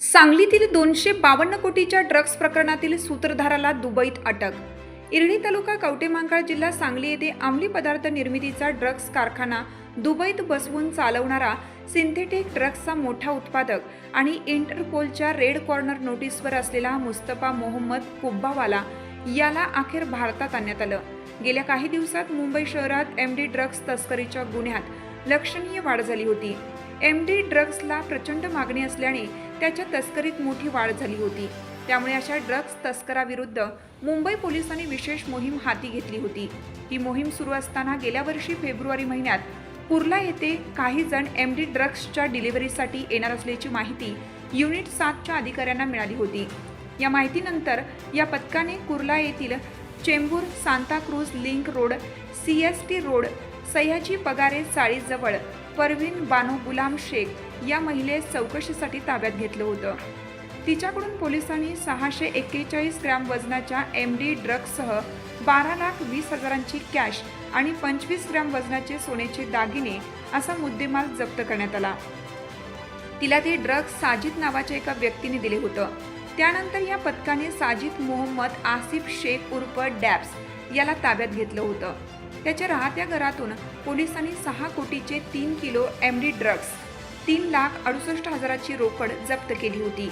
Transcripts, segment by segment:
सांगलीतील दोनशे बावन्न कोटीच्या ड्रग्ज प्रकरणातील सूत्रधाराला दुबईत अटक इरणी तालुका कवटेमांकाळ जिल्हा सांगली येथे अंमली पदार्थ निर्मितीचा ड्रग्ज कारखाना दुबईत बसवून चालवणारा सिंथेटिक ड्रग्जचा मोठा उत्पादक आणि इंटरपोलच्या रेड कॉर्नर नोटीसवर असलेला मुस्तफा मोहम्मद कुब्बावाला याला अखेर भारतात आणण्यात आलं. गेल्या काही दिवसात मुंबई शहरात एम डी ड्रग्ज तस्करीच्या गुन्ह्यात लक्षणीय वाढ झाली होती. एम डी ड्रग्जला प्रचंड मागणी असल्याने त्याच्या तस्करीत मोठी वाढ झाली होती. त्यामुळे अशा ड्रग्ज तस्कराविरुद्ध मुंबई पोलिसांनी विशेष मोहीम हाती घेतली होती. ही मोहीम सुरू असताना गेल्या वर्षी फेब्रुवारी महिन्यात कुर्ला येथे काही जण एम डी ड्रग्जच्या डिलिव्हरीसाठी येणार असल्याची माहिती युनिट सातच्या अधिकाऱ्यांना मिळाली होती. या माहितीनंतर या पथकाने कुर्ला येथील Chembur Santacruz link road C S T road Sahyaji Pagare चाळीजवळ Parveen Bano गुलाम शेख या महिलेस चौकशीसाठी ताब्यात घेतलं होतं. तिच्याकडून पोलिसांनी सहाशे एक्केचाळीस ग्रॅम वजनाच्या एम डी ड्रग्जसह बारा लाख वीस हजारांची कॅश आणि पंचवीस ग्रॅम वजनाचे सोन्याचे दागिने असा मुद्देमाल जप्त करण्यात आला. तिला ते ड्रग्ज साजिद नावाच्या एका व्यक्तीने दिले होतं. त्यानंतर या पथकाने साजिद मोहम्मद आसिफ शेख उर्फ डॅब्स याला ताब्यात घेतलं होतं. त्याच्या राहत्या घरातून पोलिसांनी सहा कोटीचे तीन किलो एम डी ड्रग्ज तीन लाख अडुसष्ट हजाराची रोकड जप्त केली होती.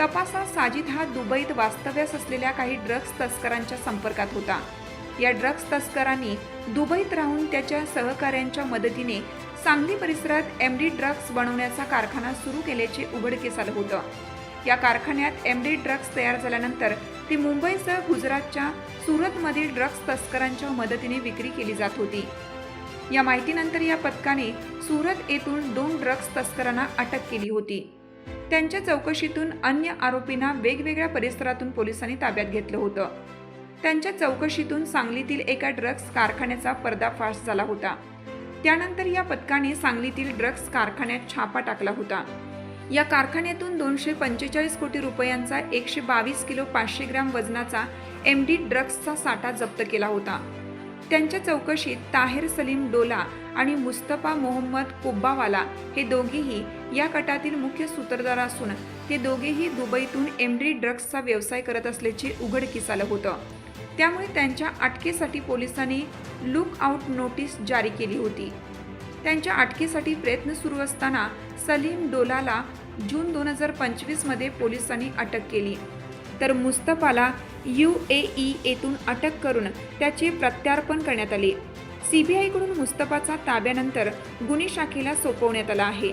तपासात साजिद हा दुबईत वास्तव्यास असलेल्या काही ड्रग्ज तस्करांच्या संपर्कात होता. या ड्रग्ज तस्करांनी दुबईत राहून त्याच्या सहकाऱ्यांच्या मदतीने सांगली परिसरात एम डी ड्रग्ज बनवण्याचा कारखाना सुरू केल्याचे उघडकीस आलं होतं. या कारखान्यात एम डी ड्रग्ज तयार झाल्यानंतर ती मुंबईसह गुजरातच्या सुरतमधील ड्रग्ज तस्करांच्या मदतीने विक्री केली जात होती. या माहितीनंतर या पथकाने सुरत येथून दोन ड्रग्ज तस्करांना अटक केली होती. त्यांच्या चौकशीतून अन्य आरोपींना वेगवेगळ्या परिसरातून पोलिसांनी ताब्यात घेतलं होतं. त्यांच्या चौकशीतून सांगलीतील एका ड्रग्ज कारखान्याचा पर्दाफाश झाला होता. त्यानंतर या पथकाने सांगलीतील ड्रग्ज कारखान्यात छापा टाकला होता. या कारखान्यातून दोनशे पंचेचाळीस कोटी रुपयांचा एकशे बावीस किलो पाचशे ग्रॅम वजनाचा एम डी ड्रग्जचा साठा जप्त केला होता. त्यांच्या चौकशीत ताहेर सलीम डोला आणि मुस्तफा मोहम्मद कुब्बावाला हे दोघेही या गटातील मुख्य सूत्रधार असून ते दोघेही दुबईतून एमडी ड्रग्सचा ड्रग्जचा व्यवसाय करत असल्याचे उघडकीस आलं होतं. त्यामुळे त्यांच्या अटकेसाठी पोलिसांनी लुक आउट नोटीस जारी केली होती. त्यांच्या अटकेसाठी प्रयत्न सुरू असताना सलीम डोलाला जून दोन हजार पंचवीसमध्ये पोलिसांनी अटक केली. तर मुस्तफाला यू ए ई येथून अटक करून त्याचे प्रत्यार्पण करण्यात आले. सीबीआयकडून मुस्तफाचा ताब्यानंतर गुन्हे शाखेला सोपवण्यात आला आहे.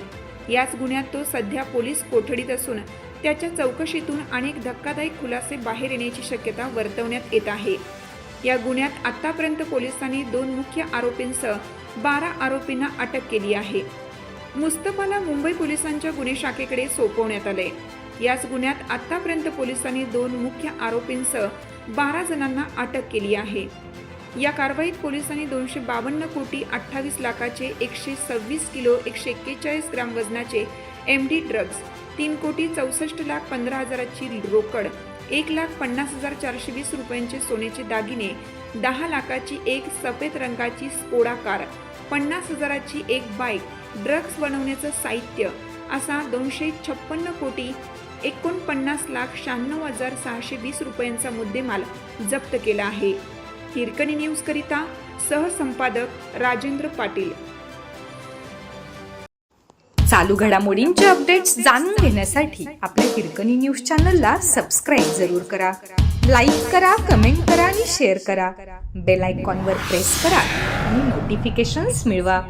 याच गुन्ह्यात तो सध्या पोलीस कोठडीत असून त्याच्या चौकशीतून अनेक धक्कादायक खुलासे बाहेर येण्याची शक्यता वर्तवण्यात येत आहे. या गुन्ह्यात आतापर्यंत पोलिसांनी दोन मुख्य आरोपींसह बारा आरोपींना अटक केली आहे. मुस्तफाला मुंबई पोलिसांच्या गुन्हे शाखेकडे सोपवण्यात आले याच गुन्ह्यात आतापर्यंत पोलिसांनी दोन मुख्य आरोपींसह बारा जणांना अटक केली आहे. या कारवाईत पोलिसांनी दोनशे बावन्न कोटी अठ्ठावीस लाखाचे एकशे सव्वीस किलो एकशे एक्केचाळीस ग्राम वजनाचे एम डी ड्रग्ज तीन कोटी चौसष्ट लाख पंधरा हजाराची रोकड एक लाख पन्नास हजार चारशे वीस रुपयांचे सोन्याचे दागिने दहा लाखाची एक सफेद रंगाची स्कोडा कार पन्नास हजाराची एक बाईक ड्रग्ज बनवण्याचं साहित्य असा दोनशे छप्पन्न कोटी एकोणपन्नास लाख शहाण्णव हजार सहाशे वीस रुपयांचा मुद्देमाल जप्त केला आहे. हिरकणी न्यूजकरिता सहसंपादक राजेंद्र पाटील. चालू घडामोडींचे अपडेट्स जाणून घेण्यासाठी आपल्या हिरकणी न्यूज चॅनलला सबस्क्राईब जरूर करा. लाईक करा कमेंट करा आणि शेअर करा. बेल आयकॉनवर प्रेस करा आणि नोटिफिकेशन्स मिळवा.